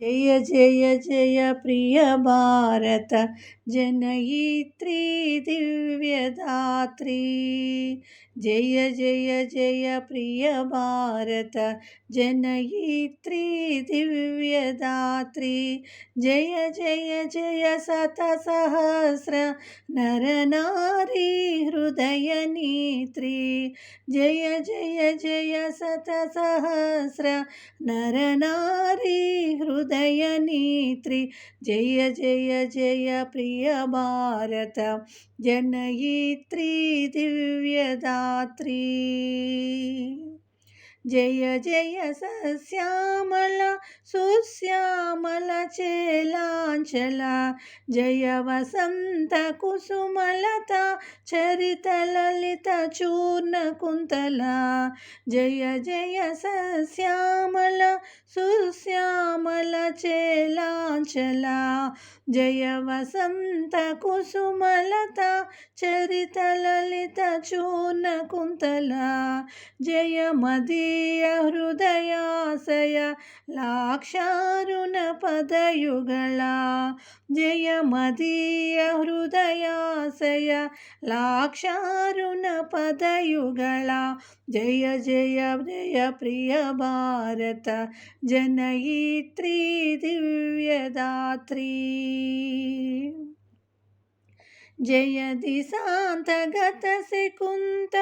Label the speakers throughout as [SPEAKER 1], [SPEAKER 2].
[SPEAKER 1] జయ జయ జయ ప్రియ భారత జనయిత్రీ దివ్యదాత్రీ. జయ జయ జయ ప్రియ భారత జనయిత్రీ దివ్యదాత్రీ. జయ జయ జయ శత సహస్ర నరనారీ హృదయ నీత్రీ. జయ జయ జయ శత సహస్ర హృదయనేత్రి జయ జయ జయ ప్రియ భారత. జనయిత్రి దివ్యదాత్రి. జయ జయ సశ్యామల సుశ్యామల చేలాంచల. జయ వసంత కుసుమలత చరిత లలిత చూర్ణ కుంతల. జయ జయ సశ్యామ सुश्यामल चेलाञ्चला జయ వసంత కుసుమలత చరిత లలిత చూర్ణ కుంతల జయ మదీయ హృదయాశయ లాక్షారుణ పదయుగళ జయ మదీయ హృదయాశయ లాక్షారుణ పదయుగళ జయ జయ జయ ప్రియ భారత जनयित्री दिव्यदात्री सिकुन्त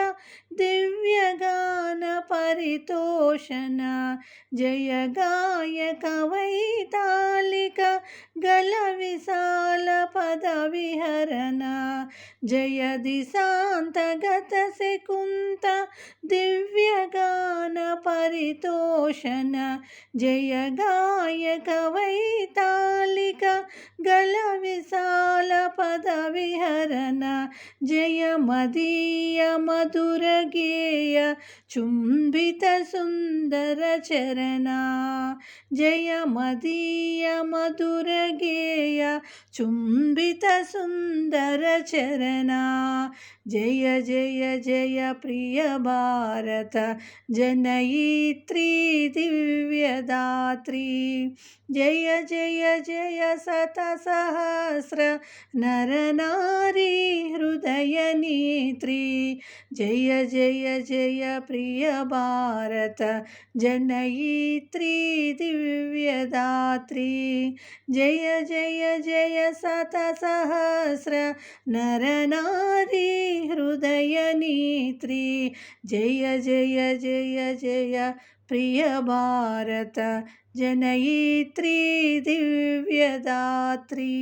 [SPEAKER 1] दिव्यगान परितोषण जय गायक वैतालिक गलविशाल पदविहरण जय दिशान्तगत सिकुन्त दिव्यगान परितोषण जय गायक జయ మదీయ మధుర గేయ చుంబిత సుందర చరణ. జయ మదీయ మధుర గేయ చుంబిత సుందర చరణ. జయ జయ జయ ప్రియ భారత జనయిత్రీ దివ్యదాత్రీ. జయ జయ జయ శత సహస్ర నరనారీ హృదయ నీత్రి జయ జయ జయ ప్రియ భారత జనయిత్రీ దివ్యదాత్రి జయ జయ జయ శత సహస్ర నరనారీ హృదయ నీత్రి జయ జయ జయ జయ ప్రియ భారత जनयित्री दिव्यदात्री